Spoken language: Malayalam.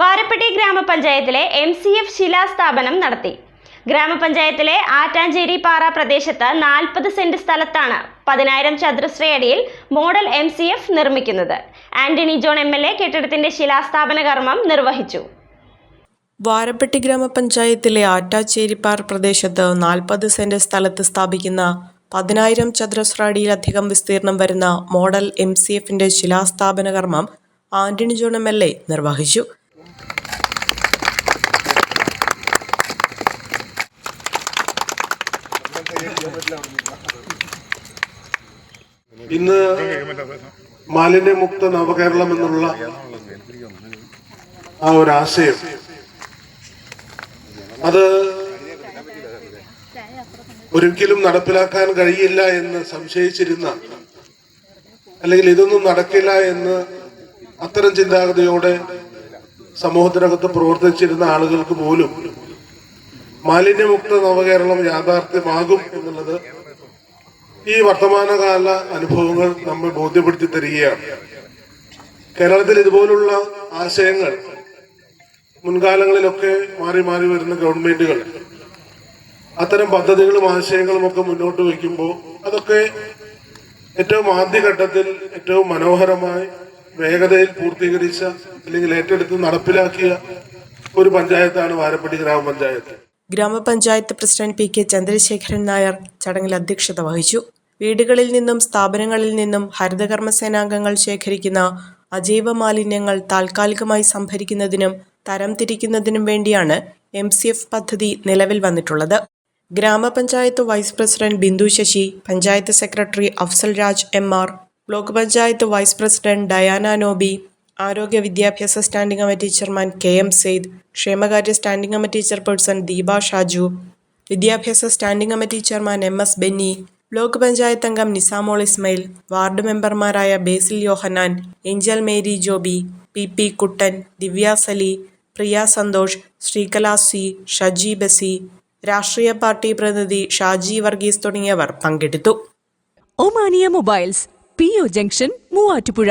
വാരപ്പെട്ടി ഗ്രാമപഞ്ചായത്തിലെ എം സി എഫ് ശിലാസ്ഥാപനം നടത്തി. ഗ്രാമപഞ്ചായത്തിലെ ആറ്റാഞ്ചേരി പാറ പ്രദേശത്ത് നാൽപ്പത് സെന്റ് സ്ഥലത്താണ് പതിനായിരം ചതുരശ്രയടിയിൽ മോഡൽ എം സി എഫ് നിർമ്മിക്കുന്നത്. Antony John M L A കെട്ടിടത്തിന്റെ ശിലാസ്ഥാപന കർമ്മം നിർവഹിച്ചു. വാരപ്പെട്ടി ഗ്രാമപഞ്ചായത്തിലെ ആറ്റാച്ചേരിപ്പാർ പ്രദേശത്ത് നാൽപ്പത് സെന്റ് സ്ഥലത്ത് സ്ഥാപിക്കുന്ന പതിനായിരം ചതുരശ്ര അടിയിലധികം വിസ്തീർണം വരുന്ന മോഡൽ എം സി എഫിന്റെ ശിലാസ്ഥാപന കർമ്മം Antony John M L A നിർവഹിച്ചു. ഇന്ന് മാലിന്യമുക്ത നവകേരളം എന്നുള്ള ആ ഒരു ആശയം. അത് ഒരിക്കലും നടപ്പിലാക്കാൻ കഴിയില്ല എന്ന് സംശയിച്ചിരുന്ന അല്ലെങ്കിൽ ഇതൊന്നും നടക്കില്ല എന്ന് അത്തരം ചിന്താഗതിയോടെ സമൂഹത്തിനകത്ത് പ്രവർത്തിച്ചിരുന്ന ആളുകൾക്ക് പോലും മാലിന്യമുക്ത നവകേരളം യാഥാർത്ഥ്യമാകും എന്നുള്ളത് ഈ വർത്തമാനകാല അനുഭവങ്ങൾ നമ്മൾ ബോധ്യപ്പെടുത്തി തരികയാണ്. കേരളത്തിൽ ഇതുപോലുള്ള ആശയങ്ങൾ മുൻകാലങ്ങളിലൊക്കെ മാറി മാറി വരുന്ന ഗവൺമെന്റുകൾ അത്തരം പദ്ധതികളും ആശയങ്ങളും ഒക്കെ മുന്നോട്ട് വയ്ക്കുമ്പോൾ അതൊക്കെ ഏറ്റവും ആദ്യഘട്ടത്തിൽ ഏറ്റവും മനോഹരമായി വേഗതയിൽ പൂർത്തീകരിച്ച അല്ലെങ്കിൽ ഏറ്റെടുത്ത് നടപ്പിലാക്കിയ ഒരു പഞ്ചായത്താണ് വാരപ്പടി ഗ്രാമപഞ്ചായത്ത്. ഗ്രാമപഞ്ചായത്ത് president P K Chandrasekharan Nair ചടങ്ങിൽ അധ്യക്ഷത വഹിച്ചു. വീടുകളിൽ നിന്നും സ്ഥാപനങ്ങളിൽ നിന്നും ഹരിതകർമ്മ സേനാംഗങ്ങൾ ശേഖരിക്കുന്ന അജൈവ മാലിന്യങ്ങൾ താൽക്കാലികമായി സംഭരിക്കുന്നതിനും തരംതിരിക്കുന്നതിനും വേണ്ടിയാണ് എം സി എഫ് പദ്ധതി നിലവിൽ വന്നിട്ടുള്ളത്. ഗ്രാമപഞ്ചായത്ത് vice president Bindu Sasi panchayat secretary Afsal Raj M R block panchayat vice president Diana Nobi ആരോഗ്യ വിദ്യാഭ്യാസ standing committee chairman K M Syed ക്ഷേമകാര്യ standing committee chairperson Deepa Shaju വിദ്യാഭ്യാസ standing committee chairman M S Benny block panchayat അംഗം നിസാമോൾ ഇസ്മയിൽ വാർഡ് മെമ്പർമാരായ Basil Yohannan Angel Mary Joby P P Kuttan Divya Sali Priya Santhosh Sreekala C Shaji Basi രാഷ്ട്രീയ പാർട്ടി പ്രതിനിധി ഷാജി വർഗീസ് തുടങ്ങിയവർ പങ്കെടുത്തു. Omania mobiles P O junction Muvattupuzha.